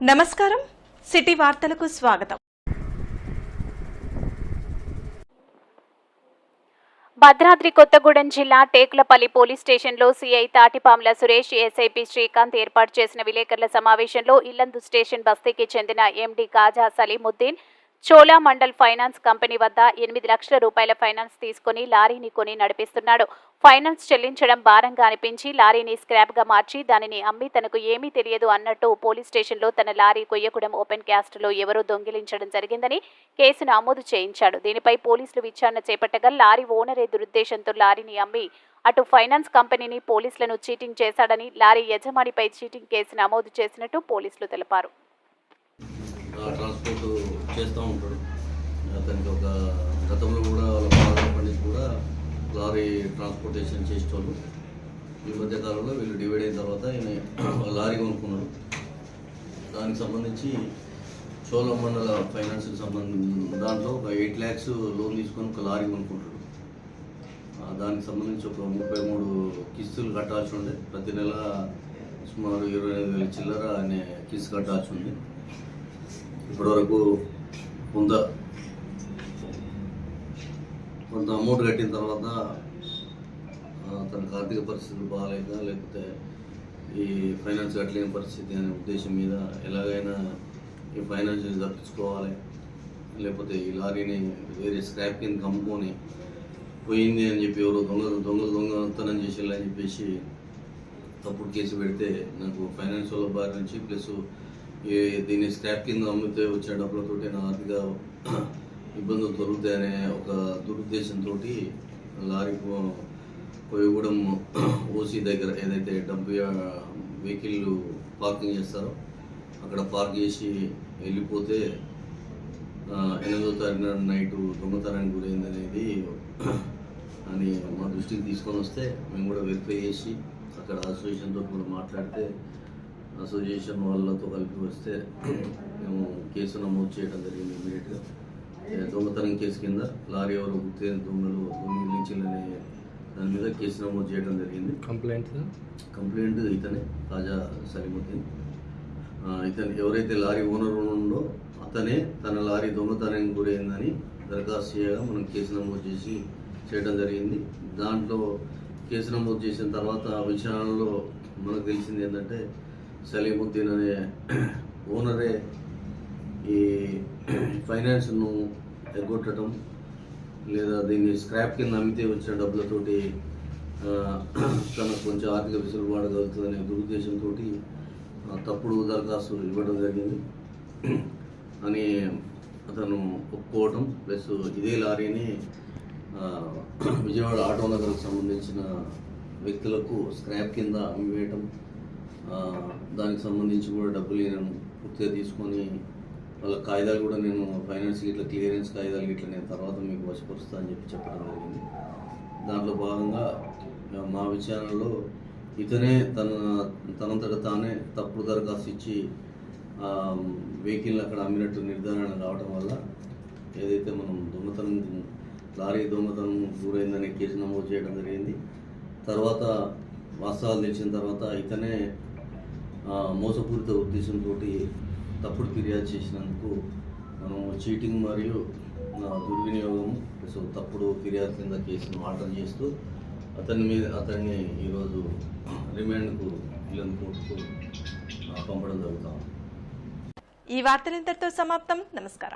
నమస్కారం. సిటీ వార్తలకు స్వాగతం. భద్రాద్రి కొత్తగూడెం జిల్లా టేకులపల్లి పోలీస్ స్టేషన్లో సీఐ తాటిపాముల సురేష్ ఎస్ఐపి శ్రీకాంత్ ఏర్పాటు చేసిన విలేకరుల సమావేశంలో ఇల్లందు స్టేషన్ బస్తీకి చెందిన MD Khaja Saleemuddin Chola Mandal finance company వద్ద ఎనిమిది లక్షల రూపాయల ఫైనాన్స్ తీసుకుని లారీని కొని నడిపిస్తున్నాడు. ఫైనాన్స్ చెల్లించడం భారంగా అనిపించి లారీని స్క్రాప్గా మార్చి దానిని అమ్మి తనకు ఏమీ తెలియదు అన్నట్టు పోలీస్ స్టేషన్లో తన లారీ కొయ్యగూడెం ఓపెన్ క్యాస్ట్లో ఎవరో దొంగిలించడం జరిగిందని కేసు నమోదు చేయించాడు. దీనిపై పోలీసులు విచారణ చేపట్టగా లారీ ఓనరే దురుద్దేశంతో లారీని అమ్మి అటు ఫైనాన్స్ కంపెనీని పోలీసులను చీటింగ్ చేశాడని లారీ యజమానిపై చీటింగ్ కేసు నమోదు చేసినట్టు పోలీసులు తెలిపారు. ట్రాన్స్పోర్ట్ చేస్తూ ఉంటాడు. అతనికి ఒక గతంలో కూడా వాళ్ళ ఫాదర్ కూడా లారీ ట్రాన్స్పోర్టేషన్ చేసేవాళ్ళు ఈ మధ్య కాలంలో వీళ్ళు డివైడ్ అయిన తర్వాత ఈయన లారీ కొనుక్కున్నాడు. దానికి సంబంధించి చోళ మండల ఫైనాన్స్కి సంబంధించి దాంట్లో ఒక ఎయిట్ ల్యాక్స్ లోన్ తీసుకొని ఒక లారీ కొనుక్కుంటాడు. దానికి సంబంధించి ఒక ముప్పై మూడు కిస్తులు కట్టాల్సి ఉండే. ప్రతి నెల సుమారు ఇరవై ఐదు వేల చిల్లర అనే కిస్తు కట్టాల్సి ఉంది. ఇప్పటివరకు కొంత కొంత అమౌంట్ కట్టిన తర్వాత తనకు ఆర్థిక పరిస్థితులు బాగాలేక లేకపోతే ఈ ఫైనాన్స్ కట్టలేని పరిస్థితి అనే ఉద్దేశం మీద ఎలాగైనా ఈ ఫైనాన్స్ తప్పించుకోవాలి. లేకపోతే ఈ లారీని వేరే స్క్రాప్ కింద కమ్ముకొని పోయింది అని చెప్పి ఎవరో దొంగ దొంగలు దొంగతనం అని చెప్పేసి తప్పుడు కేసు పెడితే నాకు ఫైనాన్స్ వాళ్ళ బారి నుంచి ప్లస్ ఈ దీన్ని స్క్రాప్ కింద అమ్మితే వచ్చే డబ్బులతో నా ఆర్థిక ఇబ్బందులు దొరుకుతాయనే ఒక దురుద్దేశంతో లారీ కొయ్యగూడెం ఓసీ దగ్గర ఏదైతే డబ్బు వెహికల్ పార్కింగ్ చేస్తారో అక్కడ పార్క్ చేసి వెళ్ళిపోతే ఎనిమిదో తారీఖు నాడు నైట్ దొంగతనానికి గురైంది అనేది అని మా దృష్టికి తీసుకొని వస్తే మేము కూడా వెరిఫై చేసి అక్కడ అసోసియేషన్తో కూడా మాట్లాడితే అసోసియేషన్ వాళ్ళతో కలిపి వస్తే మేము కేసు నమోదు చేయడం జరిగింది ఇమీడియట్గా. దొంగతనం కేసు కింద లారీ ఎవరు గుర్తు దొంగలు దొంగిలించాలనే దాని మీద కేసు నమోదు చేయడం జరిగింది. కంప్లైంట్ కంప్లైంట్ ఇతనే తాజా సలిముద్దీన్. ఇతను ఎవరైతే లారీ ఓనర్ ఉందో అతనే తన లారీ దొంగతనానికి గురైందని దరఖాస్తు చేయగా మనం కేసు నమోదు చేసి చేయడం జరిగింది. దాంట్లో కేసు నమోదు చేసిన తర్వాత విచారణలో మనకు తెలిసింది ఏంటంటే సలీముద్దీన్ అనే ఓనరే ఈ ఫైనాన్స్ను ఎగ్గొట్టడం లేదా దీన్ని స్క్రాప్ కింద అమ్మితే వచ్చిన డబ్బులతోటి తనకు కొంచెం ఆర్థిక వెసులుబాటు కలుగుతుందనే దురుద్దేశంతో తప్పుడు దరఖాస్తు ఇవ్వడం జరిగింది. అని అతను ఒప్పుకోవటం ప్లస్ ఇదే లారీని విజయవాడ ఆటో నగర్కు సంబంధించిన వ్యక్తులకు స్క్రాప్ కింద అమ్మివేయటం దానికి సంబంధించి కూడా డబ్బులు నేను పూర్తిగా తీసుకొని వాళ్ళ కాగితాలు కూడా నేను ఫైనాన్స్ ఇట్లా క్లియరెన్స్ కాగితాలు ఇట్లా నేను తర్వాత మీకు వశపరుస్తా అని చెప్పి చెప్పడం జరిగింది. దాంట్లో భాగంగా మా విచారణలో ఇతనే తన తనంతట తానే తప్పుడు దరఖాస్తు ఇచ్చి వెహికల్ అక్కడ అమ్మినట్టు నిర్ధారణ కావడం వల్ల ఏదైతే మనం దొంగతనం లారీ దొంగతనం గురైందనే కేసు నమోదు చేయడం జరిగింది. తర్వాత వాస్తవాలు తెలిసిన తర్వాత ఇతనే మోసపూరిత ఉద్దేశంతో తప్పుడు ఫిర్యాదు చేసినందుకు మనం చీటింగ్ మరియు దుర్వినియోగం సో తప్పుడు ఫిర్యాదు కింద కేసును ఆర్డర్ చేస్తూ అతని మీద అతన్ని ఈరోజు రిమాండ్కు ఇల్లు కోర్టుకు పంపడం జరుగుతాం ఈ వార్తలు ఇంతటితో సమాప్తం. నమస్కారం.